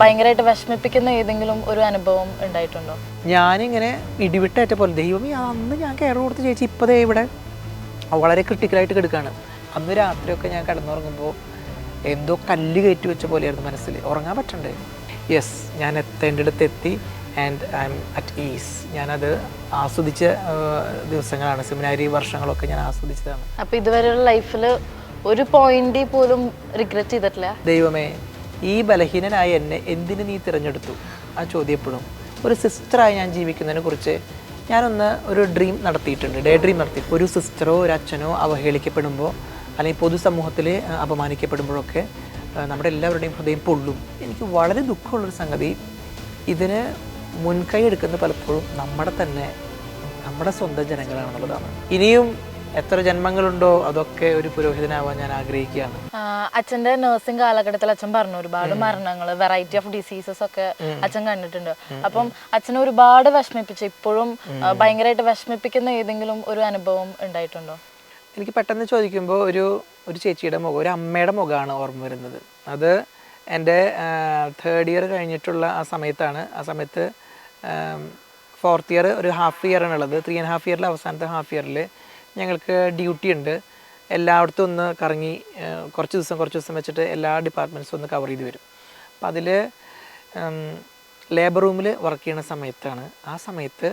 ഭയങ്കരമായിട്ട് വിഷമിപ്പിക്കുന്ന ഏതെങ്കിലും ഒരു അനുഭവം ഉണ്ടായിട്ടുണ്ടോ? ഞാനിങ്ങനെ ഇടിവിട്ടേറ്റ പോലെ ദൈവമേ അന്ന് ഞാൻ കയറി കൊടുത്ത് ചേച്ചി ഇപ്പതേ ഇവിടെ. വളരെ ക്രിട്ടിക്കലായിട്ട് കിടക്കുകയാണ് അന്ന് രാത്രിയൊക്കെ ഞാൻ കിടന്നുറങ്ങുമ്പോൾ എന്തോ കല്ല് കയറ്റി വെച്ച പോലെയായിരുന്നു മനസ്സിൽ. ഉറങ്ങാൻ പറ്റണ്ടേ? യെസ് ഞാൻ എത്തേണ്ടടുത്ത് എത്തി and I'm at ease ഞാനത് ആസ്വദിച്ച ദിവസങ്ങളാണ്. സെമിനാരി വർഷങ്ങളൊക്കെ ഞാൻ ആസ്വദിച്ചതാണ്. അപ്പൊ ഇതുവരെയുള്ള ലൈഫിൽ ഒരു പോയിന്റ് പോലും റിഗ്രറ്റ് ചെയ്തിട്ടില്ല? ദൈവമേ ഈ ബലഹീനനായ എന്നെ എന്തിനു നീ തിരഞ്ഞെടുത്തു? ആ ചോദ്യം എപ്പോഴും ഒരു സിസ്റ്ററായി ഞാൻ ജീവിക്കുന്നതിനെ കുറിച്ച് ഞാനൊന്ന് ഒരു ഡ്രീം നടത്തിയിട്ടുണ്ട്. ഡേ ഡ്രീം നടത്തി. ഒരു സിസ്റ്ററോ ഒരു അച്ഛനോ അവഹേളിക്കപ്പെടുമ്പോൾ അല്ലെങ്കിൽ പൊതുസമൂഹത്തിൽ അപമാനിക്കപ്പെടുമ്പോഴൊക്കെ നമ്മുടെ എല്ലാവരുടെയും ഹൃദയം പൊള്ളും. എനിക്ക് വളരെ ദുഃഖമുള്ളൊരു സംഗതി ഇതിന് മുൻകൈ എടുക്കുന്ന പലപ്പോഴും നമ്മുടെ തന്നെ നമ്മുടെ സ്വന്തം ജനങ്ങളാണെന്നുള്ളതാണ്. ഇനിയും എത്ര ജന്മങ്ങളുണ്ടോ അതൊക്കെ ഒരു പുരോഹിതനാവാൻ ഞാൻ ആഗ്രഹിക്കുകയാണ്. അച്ഛന്റെ നഴ്സിംഗ് കാലഘട്ടത്തിൽ അച്ഛൻ പറഞ്ഞു ഒരുപാട് മരണങ്ങൾ വെറൈറ്റി ഓഫ് ഡിസീസസ് ഒക്കെ അച്ഛൻ കണ്ടിട്ടുണ്ട്. അപ്പം അച്ഛനെ ഒരുപാട് വിഷമിപ്പിച്ച്. ഇപ്പോഴും ഭയങ്കരമായിട്ട് വിഷമിപ്പിക്കുന്ന ഏതെങ്കിലും ഒരു അനുഭവം ഉണ്ടായിട്ടുണ്ടോ? എനിക്ക് പെട്ടെന്ന് ചോദിക്കുമ്പോൾ ഒരു ഒരു ചേച്ചിയുടെ മുഖം ഒരു അമ്മയുടെ മുഖമാണ് ഓർമ്മ വരുന്നത്. അത് എന്റെ തേർഡ് ഇയർ കഴിഞ്ഞിട്ടുള്ള ആ സമയത്താണ്. ആ സമയത്ത് ഫോർത്ത് ഇയർ ഒരു ഹാഫ് ഇയർ ആണുള്ളത്. ത്രീ ആൻഡ് ഹാഫ് ഇയറിൽ അവസാനത്തെ ഹാഫ് ഇയറിൽ ഞങ്ങൾക്ക് ഡ്യൂട്ടി ഉണ്ട്. എല്ലായിടത്തും ഒന്ന് കറങ്ങി കുറച്ച് ദിവസം കുറച്ച് ദിവസം വെച്ചിട്ട് എല്ലാ ഡിപ്പാർട്ട്മെന്റ്സും ഒന്ന് കവർ ചെയ്ത് വരും. അപ്പം അതിൽ ലേബർ റൂമിൽ വർക്ക് ചെയ്യുന്ന സമയത്താണ്. ആ സമയത്ത്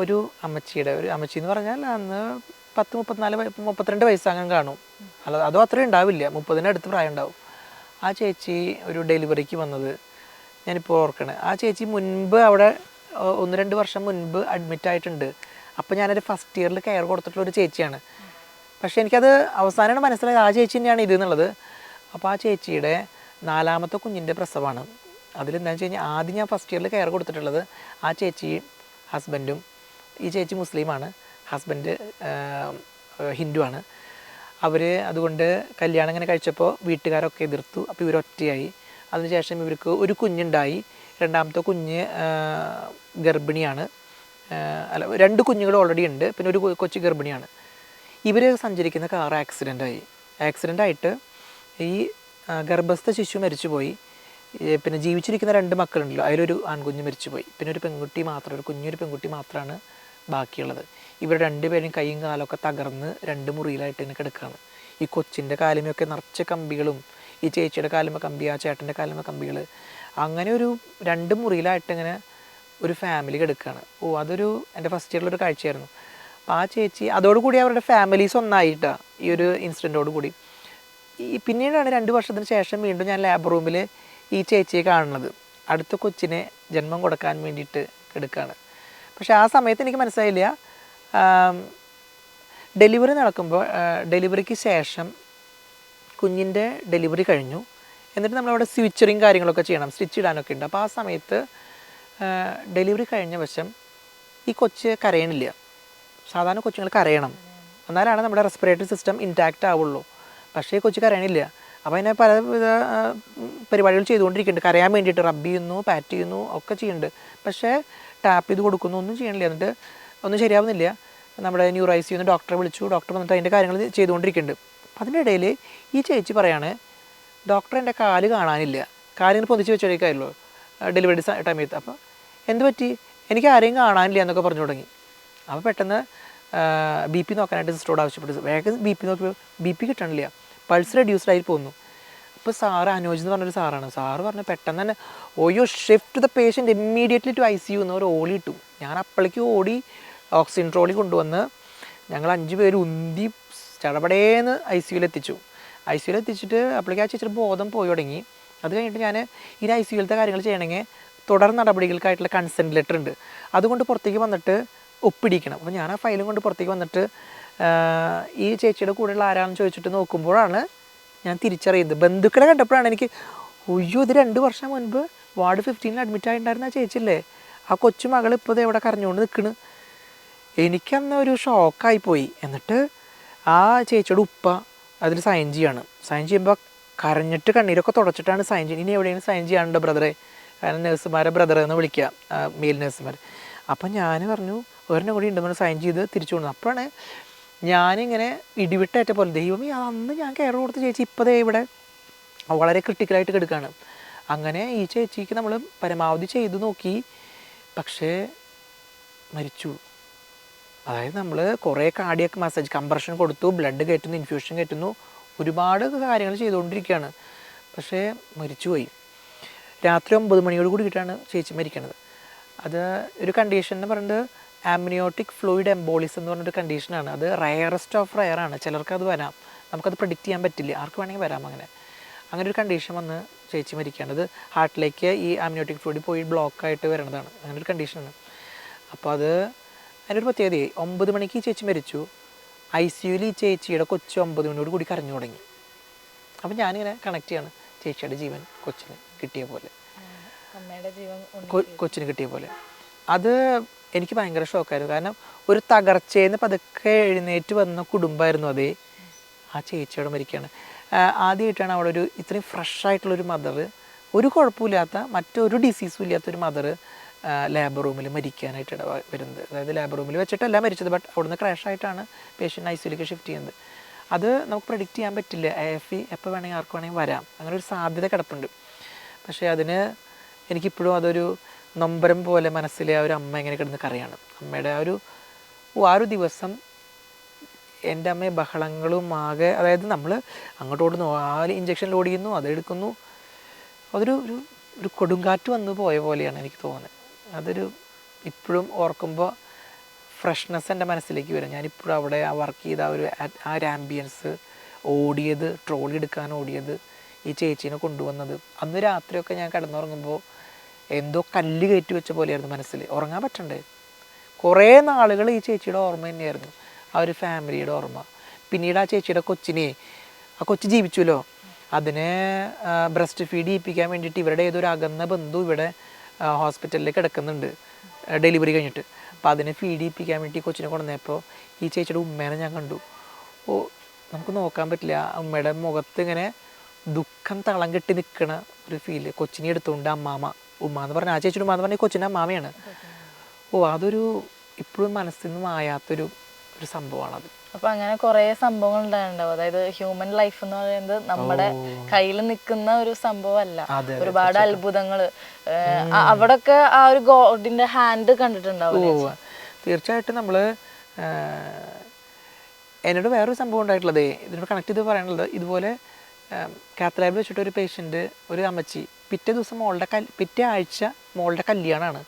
ഒരു അമ്മച്ചിയുടെ ഒരു അമ്മച്ചി എന്ന് പറഞ്ഞാൽ അന്ന് പത്ത് മുപ്പത്തിനാല് മുപ്പത്തിരണ്ട് വയസ്സ് അങ്ങനെ കാണും. അല്ല അതോ അത്രയും ഉണ്ടാവില്ല. അടുത്ത് പ്രായം ഉണ്ടാവും ആ ചേച്ചി ഒരു ഡെലിവറിക്ക് വന്നത് ഞാനിപ്പോൾ ഓർക്കണേ. ആ ചേച്ചി മുൻപ് അവിടെ ഒന്ന് രണ്ട് വർഷം മുൻപ് അഡ്മിറ്റ് ആയിട്ടുണ്ട്. അപ്പോൾ ഞാനൊരു ഫസ്റ്റ് ഇയറിൽ കെയർ കൊടുത്തിട്ടുള്ള ഒരു ചേച്ചിയാണ്. പക്ഷേ എനിക്കത് അവസാനമാണ് മനസ്സിലായത്. ആ ചേച്ചി തന്നെയാണ് ഇത് എന്നുള്ളത്. അപ്പോൾ ആ ചേച്ചിയുടെ നാലാമത്തെ കുഞ്ഞിന്റെ പ്രസവമാണ് അതിലെന്താണെന്ന് വെച്ച് കഴിഞ്ഞാൽ ആദ്യം ഞാൻ ഫസ്റ്റ് ഇയറിൽ കെയർ കൊടുത്തിട്ടുള്ളത് ആ ചേച്ചി ഹസ്ബൻഡും ഈ ചേച്ചി മുസ്ലിമാണ്. ഹസ്ബൻഡ് ഹിന്ദുവാണ് അവർ അതുകൊണ്ട് കല്യാണം ഇങ്ങനെ കഴിച്ചപ്പോൾ വീട്ടുകാരൊക്കെ എതിർത്തു. അപ്പോൾ ഇവരൊറ്റയായി അതിനുശേഷം ഇവർക്ക് ഒരു കുഞ്ഞുണ്ടായി. രണ്ടാമത്തെ കുഞ്ഞ് ഗർഭിണിയാണ്. അല്ല രണ്ട് കുഞ്ഞുങ്ങൾ ഓൾറെഡി ഉണ്ട്. പിന്നെ ഒരു കൊച്ചു ഗർഭിണിയാണ്. ഇവർ സഞ്ചരിക്കുന്ന കാർ ആക്സിഡന്റ് ആക്സിഡന്റ് ആയിട്ട് ഈ ഗർഭസ്ഥ ശിശു മരിച്ചുപോയി. പോയി പിന്നെ ജീവിച്ചിരിക്കുന്ന രണ്ട് മക്കളുണ്ടല്ലോ. അതിലൊരു ആൺകുഞ്ഞ് മരിച്ചുപോയി. പിന്നെ ഒരു പെൺകുട്ടി മാത്രം ഒരു കുഞ്ഞൊരു പെൺകുട്ടി മാത്രമാണ് ബാക്കിയുള്ളത്. ഇവർ രണ്ടുപേരും കൈയും കാലൊക്കെ തകർന്ന് രണ്ട് മുറിയിലായിട്ട് ഇങ്ങനെ കിടക്കുകയാണ് ഈ കൊച്ചിന്റെ കാലുമൊക്കെ നിറച്ച കമ്പികളും ഈ ചേച്ചിയുടെ കാലുമ കമ്പി ആ ചേട്ടന്റെ കാലുമ കമ്പികൾ അങ്ങനെ ഒരു രണ്ട് മുറിയിലായിട്ട് ഇങ്ങനെ ഒരു ഫാമിലി കിടക്കുകയാണ് ഓ അതൊരു എന്റെ ഫസ്റ്റ് ഇയറിലൊരു കാഴ്ചയായിരുന്നു. അപ്പോൾ ആ ചേച്ചി അതോടുകൂടി അവരുടെ ഫാമിലീസ് ഒന്നായിട്ടാണ് ഈ ഒരു ഇൻസിഡന്റോട് കൂടി. ഈ പിന്നീടാണ് രണ്ട് വർഷത്തിന് ശേഷം വീണ്ടും ഞാൻ ലാബ് റൂമിൽ ഈ ചേച്ചിയെ കാണുന്നത്. അടുത്ത കൊച്ചിനെ ജന്മം കൊടുക്കാൻ വേണ്ടിയിട്ട് എടുക്കുകയാണ് പക്ഷെ ആ സമയത്ത് എനിക്ക് മനസ്സിലായില്ല. ഡെലിവറി നടക്കുമ്പോൾ ഡെലിവറിക്ക് ശേഷം കുഞ്ഞിന്റെ ഡെലിവറി കഴിഞ്ഞു. എന്നിട്ട് നമ്മളവിടെ സ്വിച്ചറിങ് കാര്യങ്ങളൊക്കെ ചെയ്യണം സ്റ്റിച്ച് ഇടാനൊക്കെ ഉണ്ട്. അപ്പോൾ ആ സമയത്ത് ഡെലിവറി കഴിഞ്ഞ വശം ഈ കൊച്ച് കരയണില്ല. സാധാരണ കൊച്ചുങ്ങൾ കരയണം. എന്നാലാണ് നമ്മുടെ റെസ്പിറേറ്ററി സിസ്റ്റം ഇന്റാക്റ്റ് ആവുള്ളൂ. പക്ഷേ കൊച്ചു കരയണില്ല. അപ്പോൾ അതിനെ പലവിധ പരിപാടികൾ ചെയ്തുകൊണ്ടിരിക്കുന്നുണ്ട്. കരയാൻ വേണ്ടിയിട്ട് റബ്ബ് ചെയ്യുന്നു പാറ്റ് ചെയ്യുന്നു ഒക്കെ ചെയ്യുന്നുണ്ട്. പക്ഷേ ടാപ്പ് ചെയ്ത് കൊടുക്കുന്നു ഒന്നും ചെയ്യണില്ല. എന്നിട്ട് ഒന്നും ശരിയാവുന്നില്ല. നമ്മുടെ ന്യൂറൈസ് ചെയ്യുന്ന ഡോക്ടറെ വിളിച്ചു. ഡോക്ടർ വന്നിട്ട് അതിന്റെ കാര്യങ്ങൾ ചെയ്തുകൊണ്ടിരിക്കുന്നുണ്ട്. അപ്പം അതിന്റെ ഇടയിൽ ഈ ചേച്ചി പറയാണ് ഡോക്ടർ എന്റെ കാൽ കാണാനില്ല. കാലിങ്ങനെ പൊന്തിച്ച് വെച്ചേക്കായല്ലോ ഡെലിവറി ടൈമിൽ അപ്പോൾ എന്ത് പറ്റി? എനിക്ക് ആരെയും കാണാനില്ല എന്നൊക്കെ പറഞ്ഞു തുടങ്ങി. അപ്പോൾ പെട്ടെന്ന് ബി പി നോക്കാനായിട്ട് സിസ്റ്ററോട് ആവശ്യപ്പെട്ടു. വേഗം ബി പി നോക്കി ബി പി കിട്ടണില്ല. പൾസ് റെഡ്യൂസ്ഡ് ആയി പോകുന്നു അപ്പോൾ സാറ് അനുജ് എന്ന് പറഞ്ഞൊരു സാറാണ്. സാറ് പറഞ്ഞു പെട്ടെന്ന് തന്നെ OYO shift the patient immediately to I C U എന്നൊരു ഓളി ഇട്ടു. ഞാൻ അപ്പോഴേക്ക് ഓടി ഓക്സിജൻ ട്രോളി കൊണ്ടുവന്ന് ഞങ്ങൾ അഞ്ച് പേര് ഉന്തി ചടപടേന്ന് ഐ സിയുയിൽ എത്തിച്ചു ഐ സിയുയിൽ എത്തിച്ചിട്ട് അപ്പോഴേക്ക് ആ ചേച്ചിയുടെ ബോധം പോയി തുടങ്ങി. അത് കഴിഞ്ഞിട്ട് ഞാൻ ഈ ഐ സിയുലത്തെ കാര്യങ്ങൾ ചെയ്യണമെങ്കിൽ തുടർ നടപടികൾക്കായിട്ടുള്ള കൺസെന്റ് ലെറ്റർ ഉണ്ട്. അതുകൊണ്ട് പുറത്തേക്ക് വന്നിട്ട് ഒപ്പിടിക്കണം. അപ്പോൾ ഞാൻ ആ ഫയലും കൊണ്ട് പുറത്തേക്ക് വന്നിട്ട് ഈ ചേച്ചിയുടെ കൂടെയുള്ള ആരാണെന്ന് ചോദിച്ചിട്ട് നോക്കുമ്പോഴാണ് ഞാൻ തിരിച്ചറിയുന്നത്. ബന്ധുക്കളെ കണ്ടപ്പോഴാണ് എനിക്ക് ഒയ്യോ ഇത് രണ്ട് വർഷം മുൻപ് വാർഡ് ഫിഫ്റ്റീനിൽ അഡ്മിറ്റ് ആയിട്ടുണ്ടായിരുന്ന ആ ചേച്ചിയല്ലേ? ആ കൊച്ചുമകൾ ഇപ്പോൾ എവിടെ കരഞ്ഞുകൊണ്ട് നിൽക്കണ്. എനിക്കന്ന് ഒരു ഷോക്കായി പോയി. എന്നിട്ട് ആ ചേച്ചിയുടെ ഉപ്പ അതിൽ സൈൻ ചെയ്യാണ്. സൈൻ ചെയ്യുമ്പോൾ കരഞ്ഞിട്ട് കണ്ണീരൊക്കെ തുടച്ചിട്ടാണ് സൈൻ ചെയ്യുന്നത് ഇനി എവിടെയാണ് സൈൻ ചെയ്യാനുണ്ട് ബ്രദറെ? കാരണം നഴ്സുമാരെ ബ്രദറെ എന്ന് വിളിക്കുക മെയിൽ നഴ്സുമാർ അപ്പം ഞാൻ പറഞ്ഞു ഒരെണ്ണം കൂടി ഉണ്ടെന്ന് സൈൻ ചെയ്ത് തിരിച്ചു കൊണ്ടു അപ്പോഴാണ് ഞാനിങ്ങനെ ഇടിവിട്ടേറ്റ പോലെ ദൈവമേ അന്ന് ഞാൻ കെയർ കൊടുത്ത് ചേച്ചി ഇപ്പോൾ ദേ ഇവിടെ. വളരെ ക്രിട്ടിക്കലായിട്ട് കിടക്കുകയാണ്. അങ്ങനെ ഈ ചേച്ചിക്ക് നമ്മൾ പരമാവധി ചെയ്തു നോക്കി പക്ഷേ മരിച്ചു. അതായത് നമ്മൾ കുറേ കാർഡിയക്ക് മസാജ് കംപ്രഷൻ കൊടുത്തു ബ്ലഡ് കയറ്റുന്നു ഇൻഫ്യൂഷൻ കയറ്റുന്നു ഒരുപാട് കാര്യങ്ങൾ ചെയ്തുകൊണ്ടിരിക്കുകയാണ്. പക്ഷേ മരിച്ചുപോയി. രാത്രി ഒമ്പത് മണിയോട് കൂടി കൂടിയിട്ടാണ് ചേച്ചി മരിക്കണത്. അത് ഒരു കണ്ടീഷൻ എന്ന് പറയുന്നത് ആംനിയോട്ടിക് ഫ്ലൂയിഡ് എംബോളിസ് എന്ന് പറഞ്ഞൊരു കണ്ടീഷനാണ് അത് റയറസ്റ്റ് ഓഫ് റയർ ആണ്. ചിലർക്ക് അത് വരാം. നമുക്കത് പ്രിഡിക്റ്റ് ചെയ്യാൻ പറ്റില്ല. ആർക്ക് വേണമെങ്കിൽ വരാം അങ്ങനെ. അങ്ങനെ ഒരു കണ്ടീഷൻ വന്ന് ചേച്ചി മരിക്കേണ്ടത് ഹാർട്ടിലേക്ക് ഈ ആംനിയോട്ടിക് ഫ്ലൂയിഡ് പോയി ബ്ലോക്ക് ആയിട്ട് വരണതാണ്. അങ്ങനെ ഒരു കണ്ടീഷനാണ് അപ്പോൾ അത് അതിനൊരു പ്രത്യേകതയായി. ഒമ്പത് മണിക്ക് ചേച്ചി മരിച്ചു. ഐ സിയുയിൽ ഈ ചേച്ചിയുടെ കൊച്ചു ഒമ്പത് മണിയോട് കൂടി കരഞ്ഞു തുടങ്ങി. അപ്പം ഞാനിങ്ങനെ കണക്ട് ചെയ്യാണ് ചേച്ചിയുടെ ജീവൻ കൊച്ചിന് കിട്ടിയ പോലെ. കൊച്ചിന് കിട്ടിയ പോലെ. അത് എനിക്ക് ഭയങ്കര ഷോക്കായിരുന്നു. കാരണം ഒരു തകർച്ചയെന്ന് പതുക്കെ എഴുന്നേറ്റ് വന്ന കുടുംബമായിരുന്നു അതേ. ആ ചേച്ചിയോടെ മരിക്കുകയാണ് ആദ്യമായിട്ടാണ് അവിടെ ഒരു ഇത്രയും ഫ്രഷ് ആയിട്ടുള്ളൊരു മദർ ഒരു കുഴപ്പമില്ലാത്ത മറ്റൊരു ഡിസീസും ഇല്ലാത്തൊരു മദർ ലേബർ റൂമിൽ മരിക്കാനായിട്ട് ഇട വരുന്നത്. അതായത് ലാബ് റൂമിൽ വെച്ചിട്ടല്ല മരിച്ചത് ബട്ട് അവിടുന്ന് ക്രാഷ് ആയിട്ടാണ് പേഷ്യന്റ് ഐ സിയിലേക്ക് ഷിഫ്റ്റ് ചെയ്യുന്നത്. അത് നമുക്ക് പ്രഡിക്റ്റ് ചെയ്യാൻ പറ്റില്ല. എഫ് ഇ എപ്പോൾ വേണമെങ്കിൽ ആർക്ക് വേണമെങ്കിൽ വരാം. അങ്ങനെ ഒരു സാധ്യത കിടപ്പുണ്ട്. പക്ഷേ അതിന് എനിക്കിപ്പോഴും അതൊരു നൊമ്പരം പോലെ മനസ്സിലെ ആ ഒരു അമ്മ എങ്ങനെ കിടന്ന് കറിയാണ് അമ്മയുടെ ആ ഒരു ആ ഒരു ദിവസം എന്റെ അമ്മയെ ബഹളങ്ങളും ആകെ അതായത് നമ്മൾ അങ്ങോട്ട് ഓടുന്നു ആ ഇഞ്ചക്ഷൻ ലോഡ് ചെയ്യുന്നു അതെടുക്കുന്നു അതൊരു ഒരു ഒരു കൊടുങ്കാറ്റ് വന്നു പോയ പോലെയാണ് എനിക്ക് തോന്നുന്നത്. അതൊരു ഇപ്പോഴും ഓർക്കുമ്പോൾ ഫ്രഷ്നെസ് എന്റെ മനസ്സിലേക്ക് വരും. ഞാനിപ്പോഴും അവിടെ ആ വർക്ക് ചെയ്ത ആ ഒരു ആ- ഒരു ആംബിയൻസ് ഓടിയത് ട്രോളി എടുക്കാൻ ഓടിയത് ഈ ചേച്ചീനെ കൊണ്ടുവന്നത്. അന്ന് രാത്രിയൊക്കെ ഞാൻ കിടന്നുറങ്ങുമ്പോൾ എന്തോ കല്ല് കയറ്റി വെച്ച പോലെയായിരുന്നു മനസ്സിൽ. ഉറങ്ങാൻ പറ്റണ്ടേ? കുറേ നാളുകൾ ഈ ചേച്ചിയുടെ ഓർമ്മ തന്നെയായിരുന്നു. ആ ഒരു ഫാമിലിയുടെ ഓർമ്മ. പിന്നീട് ആ ചേച്ചിയുടെ കൊച്ചിനെ ആ കൊച്ചു ജീവിച്ചുല്ലോ അതിനെ ബ്രസ്റ്റ് ഫീഡ് ചെയ്യിപ്പിക്കാൻ വേണ്ടിയിട്ട് ഇവരുടെ ഏതൊരു അകന്ന ബന്ധു ഇവിടെ ഹോസ്പിറ്റലിൽ കിടക്കുന്നുണ്ട്. ഡെലിവറി കഴിഞ്ഞിട്ട്. അപ്പോൾ അതിനെ ഫീഡ് ചെയ്യിപ്പിക്കാൻ വേണ്ടി കൊച്ചിനെ കൊണ്ടുവന്നപ്പോൾ ഈ ചേച്ചിയുടെ ഉമ്മേനെ ഞാൻ കണ്ടു. ഓ നമുക്ക് നോക്കാൻ പറ്റില്ല. ഉമ്മയുടെ മുഖത്ത് ഇങ്ങനെ ദുഃഖം തളം കെട്ടി നിൽക്കണ ഒരു ഫീൽ കൊച്ചിനെ എടുത്തുകൊണ്ട് അമ്മാമ. ഉമ്മ എന്ന് പറഞ്ഞാൽ ആ ചേച്ചിയുടെ ഉമ്മ എന്ന് പറഞ്ഞാൽ കൊച്ചിന്റെ അമ്മാമയാണ്. ഓ അതൊരു ഇപ്പോഴും മനസ്സിൽ നിന്ന് മായാത്തൊരു ഒരു സംഭവമാണത്. അപ്പൊ അങ്ങനെ കുറെ സംഭവങ്ങൾ ഉണ്ടായിട്ടുണ്ടാവും അതായത് ഹ്യൂമൻ ലൈഫ് എന്ന് പറയുന്നത് നമ്മുടെ കയ്യിൽ നിൽക്കുന്ന ഒരു സംഭവമല്ല. ഒരുപാട് അത്ഭുതങ്ങൾ അവിടൊക്കെ ആ ഒരു ഗോഡിന്റെ ഹാൻഡ് കണ്ടിട്ടുണ്ടാവും തീർച്ചയായിട്ടും നമ്മൾ എന്നോട് വേറൊരു സംഭവം ഉണ്ടായിട്ടുള്ളത്. ഇതിനോട് കണക്ട് ചെയ്ത് പറയാനുള്ളത് ഇതുപോലെ കാത്തലാബിൽ വെച്ചിട്ട് ഒരു പേഷ്യന്റ് ഒരു അമ്മച്ചി പിറ്റേ ദിവസം മോളുടെ പിറ്റേ ആഴ്ച മോളുടെ കല്യാണമാണ്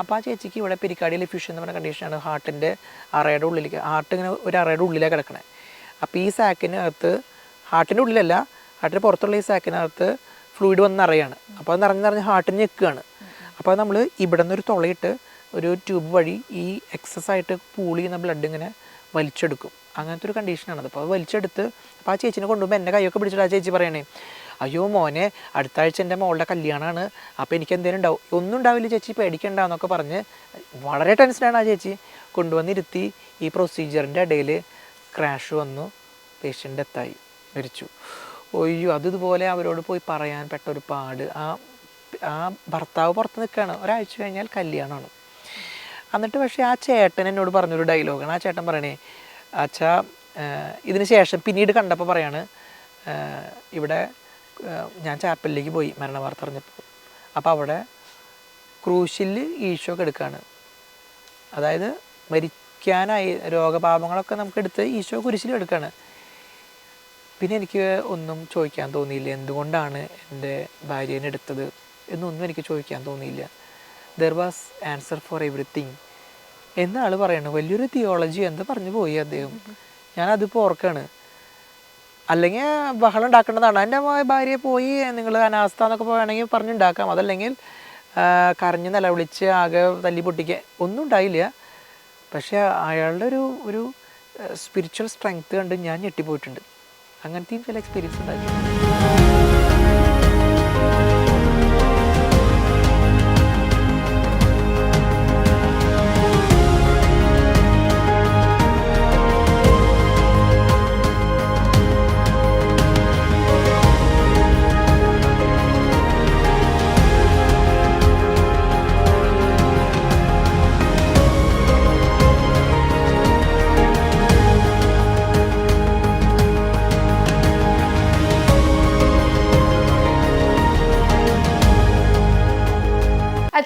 അപ്പോൾ ആ ചേച്ചിക്ക് ഇവിടെ പെരിക്കാടിയിൽ ഫിഷ് എന്ന് പറഞ്ഞ കണ്ടീഷനാണ് ഹാർട്ടിന്റെ അറയുടെ ഉള്ളിലേക്ക്. ഹാർട്ട് ഇങ്ങനെ ഒരു അറയുടെ ഉള്ളിലാണ് കിടക്കണേ. അപ്പോൾ ഈ സാക്കിനകത്ത് ഹാർട്ടിന്റെ ഉള്ളിലല്ല ഹാർട്ടിന്റെ പുറത്തുള്ള ഈ സാക്കിനകത്ത് ഫ്ലൂയിഡ് വന്ന് നിറയാണ്. അപ്പോൾ അത് നിറഞ്ഞ് നിറഞ്ഞ് ഹാർട്ടിന് ഞെക്കുകയാണ് അപ്പോൾ നമ്മൾ ഇവിടെ നിന്നൊരു തുളയിട്ട് ഒരു ട്യൂബ് വഴി ഈ എക്സസ് ആയിട്ട് പൂൾ ചെയ്യുന്ന ബ്ലഡ് ഇങ്ങനെ വലിച്ചെടുക്കും. അങ്ങനത്തെ ഒരു കണ്ടീഷനാണത് അപ്പോൾ അത് വലിച്ചെടുത്ത് അപ്പോൾ ആ ചേച്ചിനെ കൊണ്ടുപോകുമ്പോൾ എന്റെ കൈയൊക്കെ പിടിച്ചിട്ട് ആ ചേച്ചി പറയണേ അയ്യോ മോനെ അടുത്ത ആഴ്ച എന്റെ മോളുടെ കല്യാണമാണ് അപ്പോൾ എനിക്ക് എന്തെങ്കിലും ഉണ്ടാവും ഒന്നും ഉണ്ടാവില്ല ചേച്ചി പേടിക്കണ്ട എന്നൊക്കെ പറഞ്ഞ് വളരെ ടെൻഷനാണ് ആ ചേച്ചി. കൊണ്ടുവന്നിരുത്തി ഈ പ്രൊസീജിയറിന്റെ ഇടയിൽ ക്രാഷ് വന്നു പേഷ്യന്റ് ഡെത്തായി മരിച്ചു. ഒയ്യോ അതുപോലെ അവരോട് പോയി പറയാൻ പെട്ട ഒരു പാട് ആ ആ ഭർത്താവ് പുറത്ത് നിൽക്കുകയാണ്. ഒരാഴ്ച കഴിഞ്ഞാൽ കല്യാണമാണ്. എന്നിട്ട് പക്ഷേ ആ ചേട്ടൻ എന്നോട് പറഞ്ഞൊരു ഡയലോഗാണ് ആ ചേട്ടൻ പറയണേ അച്ഛാ ഇതിന് ശേഷം പിന്നീട് കണ്ടപ്പോൾ പറയാണ് ഇവിടെ ഞാൻ ചാപ്പലിലേക്ക് പോയി മരണ വാർത്ത അറിഞ്ഞപ്പോൾ. അപ്പോൾ അവിടെ ക്രൂശിൽ ഈശോ എടുക്കുകയാണ് അതായത് മരിക്കാനായി രോഗപാപങ്ങളൊക്കെ നമുക്ക് എടുത്ത് ഈശോ കുരിശിൽ എടുക്കുകയാണ് പിന്നെ എനിക്ക് ഒന്നും ചോദിക്കാൻ തോന്നിയില്ല എന്തുകൊണ്ടാണ് എന്റെ ഭാര്യേനെ എടുത്തത് എന്നൊന്നും എനിക്ക് ചോദിക്കാൻ തോന്നിയില്ല. There was answer for everything എന്ന ആൾ പറയണു വലിയൊരു തിയോളജി എന്താ പറഞ്ഞു പോയി അദ്ദേഹം? ഞാനതിപ്പോൾ ഓർക്കാണ്. അല്ലെങ്കിൽ ബഹളം ഉണ്ടാക്കേണ്ടതാണ്. എന്റെ ഭാര്യയെ പോയി നിങ്ങൾ അനാസ്ഥ എന്നൊക്കെ പോകുകയാണെങ്കിൽ പറഞ്ഞുണ്ടാക്കാം. അതല്ലെങ്കിൽ കരഞ്ഞ് നിലവിളിച്ച് ആകെ തല്ലി പൊട്ടിക്കുക. ഒന്നും ഉണ്ടായില്ല. പക്ഷേ അയാളുടെ ഒരു ഒരു സ്പിരിച്വൽ സ്ട്രെങ്ത് കണ്ട് ഞാൻ ഞെട്ടിപ്പോയിട്ടുണ്ട്. അങ്ങനത്തെയും ചില എക്സ്പീരിയൻസ് ഉണ്ടായി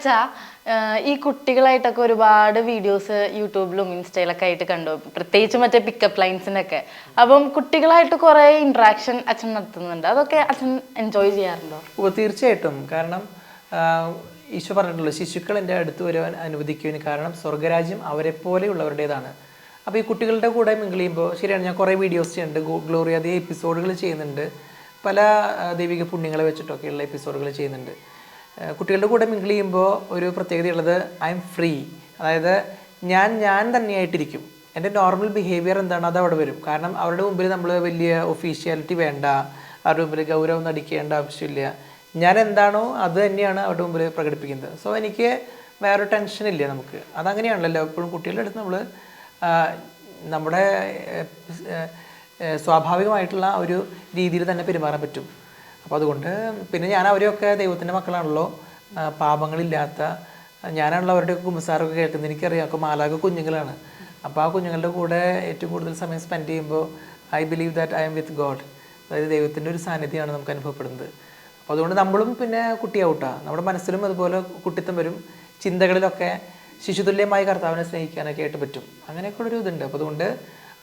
ആഹ് ഈ കുട്ടികളായിട്ടൊക്കെ ഒരുപാട് വീഡിയോസ് യൂട്യൂബിലും ഇൻസ്റ്റയിലൊക്കെ ആയിട്ട് കണ്ടു. പ്രത്യേകിച്ച് മറ്റേ പിക്കപ്പ് ലൈൻസിന്റെ ഒക്കെ അപ്പം കുട്ടികളായിട്ട് കുറേ ഇൻട്രാക്ഷൻ അച്ഛൻ നടത്തുന്നുണ്ട്. അതൊക്കെ അച്ഛൻ എൻജോയ് ചെയ്യാറുണ്ടോ? ഓ തീർച്ചയായിട്ടും. കാരണം ഈശോ പറഞ്ഞിട്ടുള്ളൂ ശിശുക്കൾ എന്റെ അടുത്ത് വരുവാൻ അനുവദിക്കുവിന് കാരണം സ്വർഗരാജ്യം അവരെ പോലെയുള്ളവരുടേതാണ് അപ്പോൾ ഈ കുട്ടികളുടെ കൂടെ മിങ്കിൾ ചെയ്യുമ്പോൾ ശരിയാണ് ഞാൻ കുറേ വീഡിയോസ് ചെയ്യുന്നുണ്ട്. ഗ്ലോറി അതേ എപ്പിസോഡുകൾ ചെയ്യുന്നുണ്ട്. പല ദൈവിക പുണ്യങ്ങളെ വെച്ചിട്ടൊക്കെയുള്ള എപ്പിസോഡുകൾ ചെയ്യുന്നുണ്ട്. കുട്ടികളുടെ കൂടെ മിങ്കിൾ ചെയ്യുമ്പോൾ ഒരു പ്രത്യേകതയുള്ളത് ഐ എം ഫ്രീ അതായത് ഞാൻ ഞാൻ തന്നെയായിട്ടിരിക്കും. എന്റെ നോർമൽ ബിഹേവിയർ എന്താണ്? അത് അവിടെ വരും. കാരണം അവരുടെ മുമ്പിൽ നമ്മൾ വലിയ ഒഫീഷ്യാലിറ്റി വേണ്ട. അവരുടെ മുമ്പിൽ ഗൗരവം നടിക്കേണ്ട ആവശ്യമില്ല. ഞാൻ എന്താണോ അത് തന്നെയാണ് അവരുടെ മുമ്പിൽ പ്രകടിപ്പിക്കുന്നത്. സോ എനിക്ക് വേറെ ഇല്ല നമുക്ക്. അതങ്ങനെയാണല്ലോ. എപ്പോഴും കുട്ടികളുടെ അടുത്ത് നമ്മൾ നമ്മുടെ സ്വാഭാവികമായിട്ടുള്ള ഒരു രീതിയിൽ തന്നെ പെരുമാറാൻ പറ്റും. അപ്പോൾ അതുകൊണ്ട് പിന്നെ ഞാൻ അവരെയൊക്കെ ദൈവത്തിന്റെ മക്കളാണല്ലോ. പാപങ്ങളില്ലാത്ത ഞാനാണല്ലോ അവരുടെയൊക്കെ കുമ്പസാരമൊക്കെ കേൾക്കുന്നത്. എനിക്കറിയാം ഒക്കെ മാലാക കുഞ്ഞുങ്ങളാണ്. അപ്പോൾ ആ കുഞ്ഞുങ്ങളുടെ കൂടെ ഏറ്റവും കൂടുതൽ സമയം സ്പെൻഡ് ചെയ്യുമ്പോൾ I believe that I'm with God. അതായത് ദൈവത്തിന്റെ ഒരു സാന്നിധ്യമാണ് നമുക്ക് അനുഭവപ്പെടുന്നത്. അപ്പോൾ അതുകൊണ്ട് നമ്മളും പിന്നെ കുട്ടിയാവട്ടാ. നമ്മുടെ മനസ്സിലും അതുപോലെ കുട്ടിത്തം വരും. ചിന്തകളിലൊക്കെ ശിശുതുല്യമായി കർത്താവിനെ സ്നേഹിക്കാനൊക്കെ ആയിട്ട് പറ്റും. അങ്ങനെയൊക്കെ ഒരു ഇതുണ്ട്. അപ്പോൾ അതുകൊണ്ട്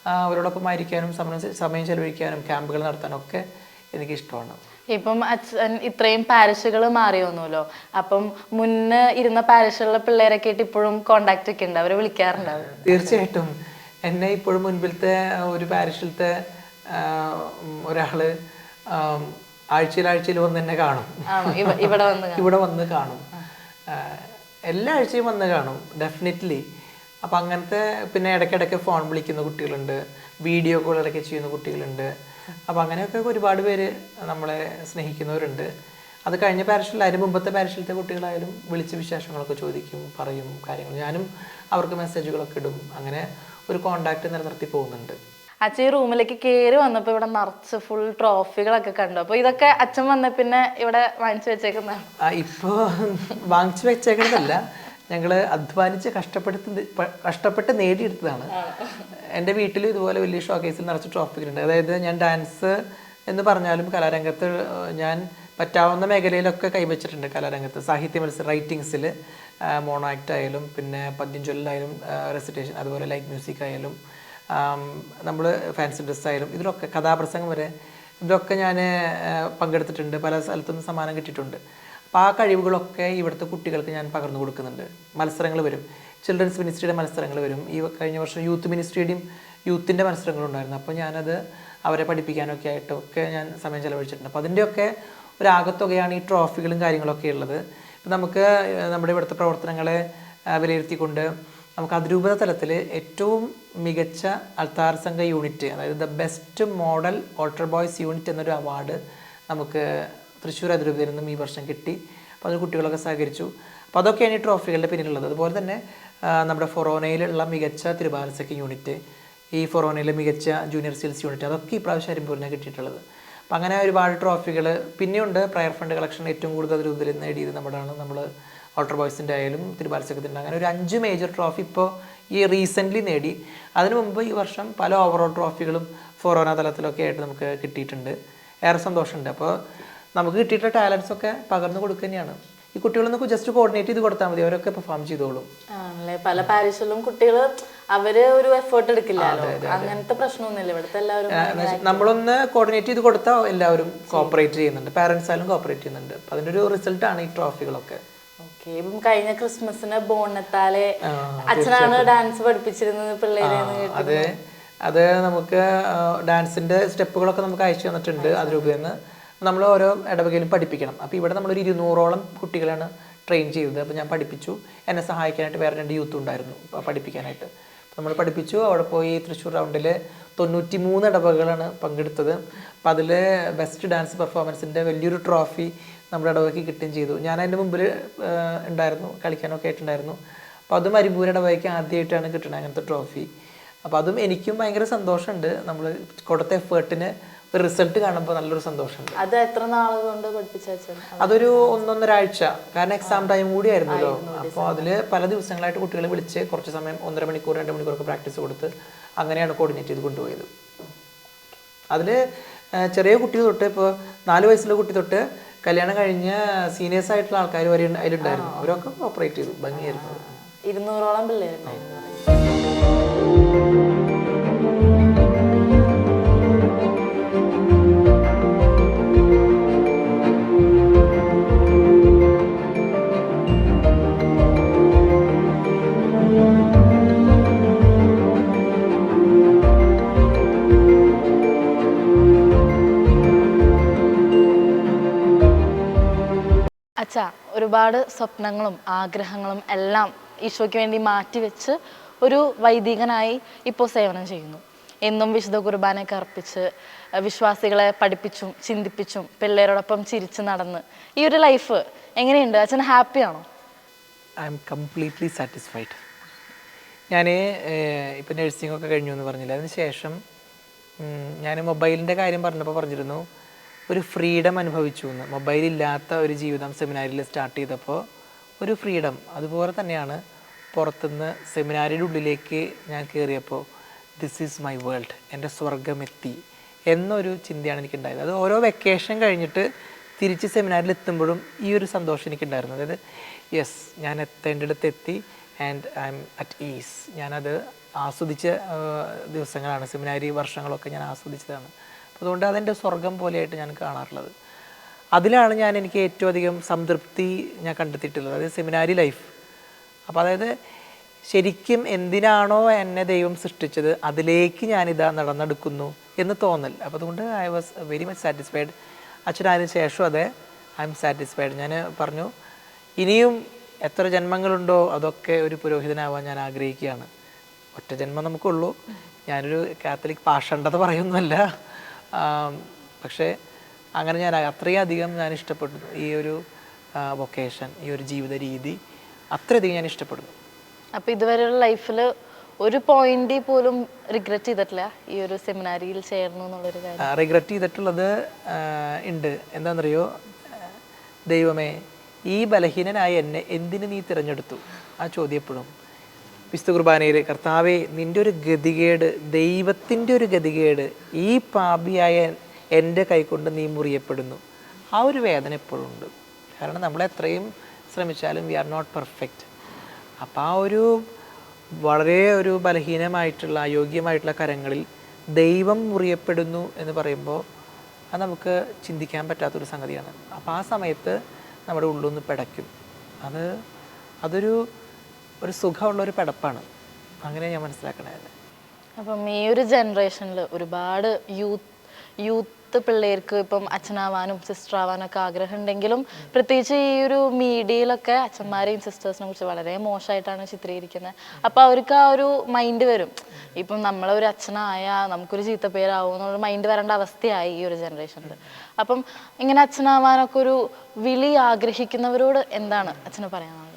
അവരോടൊപ്പം ആയിരിക്കാനും സമയം സമയം ചെലവഴിക്കാനും ക്യാമ്പുകൾ നടത്താനും ഒക്കെ എനിക്ക് ഇഷ്ടമാണ് ഇപ്പം അച്ഛൻ ഇത്രയും പാരിഷുകൾ മാറി വന്നുല്ലോ അപ്പം മുന്നേ ഇരുന്ന പാരിഷുകളിലെ പിള്ളേരൊക്കെ ആയിട്ട് ഇപ്പോഴും കോണ്ടാക്ട് ഒക്കെ ഉണ്ട്. അവരെ വിളിക്കാറുണ്ടാവും. തീർച്ചയായിട്ടും. എന്നെ ഇപ്പോഴും മുൻപിലത്തെ ഒരു പാരിഷിലത്തെ ഒരാൾ ആഴ്ചയിൽ ആഴ്ചയിൽ വന്ന് എന്നെ കാണും. ഇവിടെ വന്ന് ഇവിടെ വന്ന് കാണും. എല്ലാ ആഴ്ചയും വന്ന് കാണും ഡെഫിനറ്റ്ലി അപ്പം അങ്ങനത്തെ പിന്നെ ഇടയ്ക്കിടയ്ക്ക് ഫോൺ വിളിക്കുന്ന കുട്ടികളുണ്ട്. വീഡിയോ കോൾ ഇടയ്ക്ക് ചെയ്യുന്ന കുട്ടികളുണ്ട്. അപ്പം അങ്ങനെയൊക്കെ ഒരുപാട് പേര് നമ്മളെ സ്നേഹിക്കുന്നവരുണ്ട്. അത് കഴിഞ്ഞ പാരിഷിലായാലും മുമ്പത്തെ പാരിഷിലത്തെ കുട്ടികളായാലും വിളിച്ച് വിശേഷങ്ങളൊക്കെ ചോദിക്കും പറയും കാര്യങ്ങൾ. ഞാനും അവർക്ക് മെസ്സേജുകളൊക്കെ ഇടും. അങ്ങനെ ഒരു കോണ്ടാക്ട് നിലനിർത്തി പോകുന്നുണ്ട്. അച്ഛൻ ഈ റൂമിലേക്ക് കയറി വന്നപ്പോൾ ഇവിടെ നിറച്ച് ഫുൾ ട്രോഫികളൊക്കെ കണ്ടു. അപ്പോൾ ഇതൊക്കെ അച്ഛൻ വന്ന പിന്നെ ഇവിടെ വാങ്ങിച്ചു വെച്ചേക്കുന്നതാണ്. ഇപ്പോൾ ഇപ്പോ വാങ്ങിച്ചു വെച്ചേക്കുന്നതല്ല. ഞങ്ങൾ അധ്വാനിച്ച് കഷ്ടപ്പെടുത്തി കഷ്ടപ്പെട്ട് നേടിയെടുത്തതാണ്. എന്റെ വീട്ടിലും ഇതുപോലെ വലിയ ഷോ കേസിൽ നിറച്ച് ട്രോഫികളുണ്ട് അതായത് ഞാൻ ഡാൻസ് എന്ന് പറഞ്ഞാലും കലാരംഗത്ത് ഞാൻ പറ്റാവുന്ന മേഖലയിലൊക്കെ കൈവച്ചിട്ടുണ്ട് കലാരംഗത്ത്. സാഹിത്യ മത്സരം റൈറ്റിങ്സിൽ മോണോ ആക്ട് ആയാലും പിന്നെ പദ്യം ചൊല്ലായാലും റെസിറ്റേഷൻ അതുപോലെ ലൈറ്റ് മ്യൂസിക് ആയാലും നമ്മൾ ഫാൻസി ഡ്രസ് ആയാലും ഇതിലൊക്കെ കഥാപ്രസംഗം വരെ ഇതിലൊക്കെ ഞാൻ പങ്കെടുത്തിട്ടുണ്ട്. പല സ്ഥലത്തുനിന്ന് സമ്മാനം കിട്ടിയിട്ടുണ്ട്. അപ്പോൾ ആ കഴിവുകളൊക്കെ ഇവിടുത്തെ കുട്ടികൾക്ക് ഞാൻ പകർന്നു കൊടുക്കുന്നുണ്ട്. മത്സരങ്ങൾ വരും. ചിൽഡ്രൻസ് മിനിസ്ട്രിയുടെ മത്സരങ്ങൾ വരും. ഈ കഴിഞ്ഞ വർഷം യൂത്ത് മിനിസ്ട്രിയുടെയും യൂത്തിന്റെ മത്സരങ്ങളുണ്ടായിരുന്നു അപ്പോൾ ഞാനത് അവരെ പഠിപ്പിക്കാനൊക്കെ ആയിട്ടൊക്കെ ഞാൻ സമയം ചെലവഴിച്ചിട്ടുണ്ട്. അപ്പോൾ അതിന്റെയൊക്കെ ഒരു ആകത്തുകയാണ് ഈ ട്രോഫികളും കാര്യങ്ങളൊക്കെ ഉള്ളത്. ഇപ്പം നമുക്ക് നമ്മുടെ ഇവിടുത്തെ പ്രവർത്തനങ്ങളെ വിലയിരുത്തിക്കൊണ്ട് നമുക്ക് അതിരൂപത തലത്തിൽ ഏറ്റവും മികച്ച അൾത്താർ സംഘ യൂണിറ്റ് അതായത് the best model altar boys unit എന്നൊരു അവാർഡ് നമുക്ക് തൃശ്ശൂർ അതിരൂപതയിൽ നിന്നും ഈ വർഷം കിട്ടി. അപ്പോൾ അതിന് കുട്ടികളൊക്കെ സഹകരിച്ചു. അപ്പോൾ അതൊക്കെയാണ് ഈ ട്രോഫികളുടെ പിന്നിലുള്ളത്. അതുപോലെ തന്നെ നമ്മുടെ ഫൊറോനയിലുള്ള മികച്ച തിരുബാലസക്ക് യൂണിറ്റ് ഈ ഫൊറോനയിലെ മികച്ച ജൂനിയർ സെയിൽസ് യൂണിറ്റ് അതൊക്കെ ഈ പ്രാവശ്യം അരിമ്പൂരിനെ കിട്ടിയിട്ടുള്ളത്. അപ്പം അങ്ങനെ ഒരുപാട് ട്രോഫികൾ പിന്നെയുണ്ട്. പ്രയർ ഫണ്ട് കളക്ഷൻ ഏറ്റവും കൂടുതൽ അതിരൂപതയിൽ നേടിയത് നമ്മുടെയാണ് നമ്മൾ ഓൾട്ടർ ബോയ്സിന്റെ ആയാലും തിരുബാലസക്കത്തിന്റെ അങ്ങനെ ഒരു അഞ്ച് മേജർ ട്രോഫി ഇപ്പോൾ ഈ റീസെന്റ്ലി നേടി. അതിനു മുമ്പ് ഈ വർഷം പല ഓവറോൾ ട്രോഫികളും ഫൊറോന തലത്തിലൊക്കെ ആയിട്ട് നമുക്ക് കിട്ടിയിട്ടുണ്ട്. ഏറെ സന്തോഷമുണ്ട്. അപ്പോൾ നമുക്ക് കിട്ടിയിട്ടുള്ള ടാലൻസ് ഒക്കെ പകർന്നു കൊടുക്കുക തന്നെയാണ്. ഈ കുട്ടികളൊന്ന് ജസ്റ്റ് കോർഡിനേറ്റ് ചെയ്ത് കൊടുത്താൽ മതി. അവരൊക്കെ പെർഫോം ചെയ്തോളും. ആണല്ലേ? പല പാരീഷിലും കുട്ടികൾ അവർ ഒരു എഫേർട്ട് എടുക്കില്ല അങ്ങനത്തെ പ്രശ്നമൊന്നുമില്ല. ഇവിടുത്തെ എല്ലാവരും നമ്മളൊന്ന് കോർഡിനേറ്റ് ചെയ്ത് കൊടുത്താൽ എല്ലാവരും കോപ്പറേറ്റ് ചെയ്യുന്നുണ്ട്. പാരന്റ്സ് ആയാലും കോപ്പറേറ്റ് ചെയ്യുന്നുണ്ട്. അതിന്റെ ഒരു റിസൾട്ട് ആണ് ഈ ട്രോഫികളൊക്കെ ഇപ്പം കഴിഞ്ഞ ക്രിസ്മസിന് ബോണത്താലെ അച്ഛനാണ് ഡാൻസ് പഠിപ്പിച്ചിരുന്നത് പിള്ളേരെ അതെ. അത് നമുക്ക് ഡാൻസിന്റെ സ്റ്റെപ്പുകളൊക്കെ നമുക്ക് അയച്ചു തന്നിട്ടുണ്ട് അതിരൂപയിൽ നിന്ന് നമ്മൾ ഓരോ ഇടവകയിലും പഠിപ്പിക്കണം. അപ്പോൾ ഇവിടെ നമ്മളൊരു ഇരുന്നൂറോളം കുട്ടികളാണ് ട്രെയിൻ ചെയ്തത്. അപ്പോൾ ഞാൻ പഠിപ്പിച്ചു. എന്നെ സഹായിക്കാനായിട്ട് വേറെ രണ്ട് യൂത്ത് ഉണ്ടായിരുന്നു പഠിപ്പിക്കാനായിട്ട്. നമ്മൾ പഠിപ്പിച്ചു. അവിടെ പോയി തൃശ്ശൂർ റൗണ്ടിൽ തൊണ്ണൂറ്റി മൂന്ന് ഇടവകകളാണ് പങ്കെടുത്തത്. അപ്പം അതിൽ ബെസ്റ്റ് ഡാൻസ് പെർഫോമൻസിന്റെ വലിയൊരു ട്രോഫി നമ്മുടെ ഇടവകയ്ക്ക് കിട്ടുകയും ചെയ്തു. ഞാൻ അതിന്റെ മുമ്പിൽ ഉണ്ടായിരുന്നു. കളിക്കാനൊക്കെ ആയിട്ടുണ്ടായിരുന്നു. അപ്പോൾ അതും അരിമ്പൂർ ഇടവകയ്ക്ക് ആദ്യമായിട്ടാണ് കിട്ടുന്നത് അങ്ങനത്തെ ട്രോഫി അപ്പോൾ അതും എനിക്കും ഭയങ്കര സന്തോഷമുണ്ട്. നമ്മൾ കൊടുത്ത എഫേർട്ടിന് ഒരു റിസൾട്ട് കാണുമ്പോൾ നല്ലൊരു സന്തോഷമുണ്ട്. അത് എത്ര നാൾ കൊണ്ട് പഠിപ്പിച്ച അച്ഛൻ? അതൊരു ഒന്നൊന്നരാഴ്ച. കാരണം എക്സാം ടൈം കൂടി ആയിരുന്നല്ലോ അപ്പോൾ അതിൽ പല ദിവസങ്ങളായിട്ട് കുട്ടികളെ വിളിച്ച് കുറച്ച് സമയം ഒന്നര മണിക്കൂർ രണ്ട് മണിക്കൂറൊക്കെ പ്രാക്ടീസ് കൊടുത്ത് അങ്ങനെയാണ് കോർഡിനേറ്റ് ചെയ്ത് കൊണ്ടുപോയത്. അതിൽ ചെറിയ കുട്ടി തൊട്ട് ഇപ്പോൾ നാല് വയസ്സുള്ള കുട്ടി തൊട്ട് കല്യാണം കഴിഞ്ഞ സീനിയേഴ്സ് ആയിട്ടുള്ള ആൾക്കാർ വരെ അതിലുണ്ടായിരുന്നു. അവരൊക്കെ ഓപ്പറേറ്റ് ചെയ്തു ഭംഗിയായിരുന്നു. ഇരുന്നൂറോളം പിള്ളേരുണ്ടായിരുന്നു. അച്ഛാ ഒരുപാട് സ്വപ്നങ്ങളും ആഗ്രഹങ്ങളും എല്ലാം ഈശോയ്ക്ക് വേണ്ടി മാറ്റിവെച്ച് ഒരു വൈദികനായി ഇപ്പോൾ സേവനം ചെയ്യുന്നു. എന്നും വിശുദ്ധ കുർബാനയൊക്കെ അർപ്പിച്ച് വിശ്വാസികളെ പഠിപ്പിച്ചും ചിന്തിപ്പിച്ചും പിള്ളേരോടൊപ്പം ചിരിച്ച് നടന്ന് ഈ ഒരു ലൈഫ് എങ്ങനെയുണ്ട്? അച്ഛൻ ഹാപ്പിയാണോ ഐ എം കംപ്ലീറ്റ്ലി സാറ്റിസ്ഫൈഡ്. ഞാൻ ഇപ്പം നഴ്സിംഗ് ഒക്കെ കഴിഞ്ഞു എന്ന് പറഞ്ഞില്ല? അതിന് ശേഷം ഞാൻ മൊബൈലിന്റെ കാര്യം പറഞ്ഞപ്പോൾ പറഞ്ഞിരുന്നു ഒരു ഫ്രീഡം അനുഭവിച്ചു എന്ന് മൊബൈൽ ഇല്ലാത്ത ഒരു ജീവിതം സെമിനാരിൽ സ്റ്റാർട്ട് ചെയ്തപ്പോൾ ഒരു ഫ്രീഡം അതുപോലെ തന്നെയാണ് പുറത്തുനിന്ന് സെമിനാരിയുടെ ഉള്ളിലേക്ക് ഞാൻ കയറിയപ്പോൾ ദിസ് ഈസ് മൈ വേൾഡ് എന്റെ സ്വർഗമെത്തി എന്നൊരു ചിന്തയാണ് എനിക്കുണ്ടായത്. അത് ഓരോ വെക്കേഷൻ കഴിഞ്ഞിട്ട് തിരിച്ച് സെമിനാറിൽ എത്തുമ്പോഴും ഈ ഒരു സന്തോഷം എനിക്കുണ്ടായിരുന്നു. അതായത് യെസ് ഞാൻ എത്തേണ്ടിടത്ത് എത്തി and I'm at ease ഞാനത് ആസ്വദിച്ച ദിവസങ്ങളാണ്. സെമിനാരി വർഷങ്ങളൊക്കെ ഞാൻ ആസ്വദിച്ചതാണ്. അതുകൊണ്ട് അതെന്റെ സ്വർഗം പോലെയായിട്ട് ഞാൻ കാണാറുള്ളത്. അതിലാണ് ഞാൻ എനിക്ക് ഏറ്റവും അധികം സംതൃപ്തി ഞാൻ കണ്ടെത്തിയിട്ടുള്ളത്. അതായത് സെമിനാരി ലൈഫ്. അപ്പോൾ അതായത് ശരിക്കും എന്തിനാണോ എന്നെ ദൈവം സൃഷ്ടിച്ചത് അതിലേക്ക് ഞാനിതാ നടന്നെടുക്കുന്നു എന്ന് തോന്നൽ. അപ്പോൾ അതുകൊണ്ട് I was very much satisfied അച്ഛനായതിനു ശേഷം അതെ ഐ എം സാറ്റിസ്ഫൈഡ് ഞാൻ പറഞ്ഞു ഇനിയും എത്ര ജന്മങ്ങളുണ്ടോ അതൊക്കെ ഒരു പുരോഹിതനാവാൻ ഞാൻ ആഗ്രഹിക്കുകയാണ്. ഒറ്റ ജന്മം നമുക്കുള്ളൂ. ഞാനൊരു കാത്തലിക് പാഷണ്ടത പറയുന്നല്ല പക്ഷേ അങ്ങനെ ഞാൻ അത്രയധികം ഞാൻ ഇഷ്ടപ്പെടുന്നു ഈ ഒരു വൊക്കേഷൻ ഈ ഒരു ജീവിത രീതി അത്രയധികം ഞാൻ ഇഷ്ടപ്പെടുന്നു. അപ്പോൾ ഇതുവരെയുള്ള ലൈഫിൽ ഒരു പോയിന്റ് പോലും റിഗ്രറ്റ് ചെയ്തിട്ടില്ല ഈ ഒരു സെമിനാരിയിൽ ചേർന്നു എന്നുള്ളൊരു കാര്യം? റിഗ്രറ്റ് ചെയ്തിട്ടുള്ളത് ഉണ്ട്. എന്താണെന്നറിയോ? ദൈവമേ ഈ ബലഹീനനായ എന്നെ എന്തിനു നീ തിരഞ്ഞെടുത്തു? ആ ചോദ്യം എപ്പോഴും. വിശുദ്ധ കുർബാനയിൽ കർത്താവെ നിന്റെ ഒരു ഗതികേട് ദൈവത്തിന്റെ ഒരു ഗതികേട് ഈ പാപിയായ എന്റെ കൈകൊണ്ട് നീ മുറിയപ്പെടുന്നു. ആ ഒരു വേദന എപ്പോഴും ഉണ്ട്. കാരണം നമ്മൾ എത്രയും ശ്രമിച്ചാലും വി ആർ നോട്ട് പെർഫെക്റ്റ് അപ്പം ആ ഒരു വളരെ ഒരു ബലഹീനമായിട്ടുള്ള അയോഗ്യമായിട്ടുള്ള കരങ്ങളിൽ ദൈവം മുറിയപ്പെടുന്നു എന്ന് പറയുമ്പോൾ അത് നമുക്ക് ചിന്തിക്കാൻ പറ്റാത്തൊരു സംഗതിയാണ്. അപ്പോൾ ആ സമയത്ത് നമ്മുടെ ഉള്ളൊന്ന് പിടയ്ക്കും. അത് അതൊരു ഒരു സുഖമുള്ള ഒരു പടപ്പാണ്. അങ്ങനെ ഞാൻ മനസ്സിലാക്കണേ അപ്പം ഈ ഒരു ജനറേഷനിൽ ഒരുപാട് യൂത്ത് യൂത്ത് പിള്ളേർക്ക് ഇപ്പം അച്ഛനാവാനും സിസ്റ്റർ ആവാനും ഒക്കെ ആഗ്രഹം ഉണ്ടെങ്കിലും പ്രത്യേകിച്ച് ഈ ഒരു മീഡിയയിലൊക്കെ അച്ഛന്മാരെയും സിസ്റ്റേഴ്സിനെ കുറിച്ച് വളരെ മോശമായിട്ടാണ് ചിത്രീകരിക്കുന്നത്. അപ്പം അവർക്ക് ആ ഒരു മൈൻഡ് വരും. ഇപ്പം നമ്മളൊരു അച്ഛനായ നമുക്കൊരു ചീത്ത പേരാവും എന്നുള്ള മൈൻഡ് വരേണ്ട അവസ്ഥയായി ഈ ഒരു ജനറേഷനിൽ അപ്പം ഇങ്ങനെ അച്ഛനാവാനൊക്കെ ഒരു വിളി ആഗ്രഹിക്കുന്നവരോട് എന്താണ് അച്ഛന് പറയാനുള്ളത്?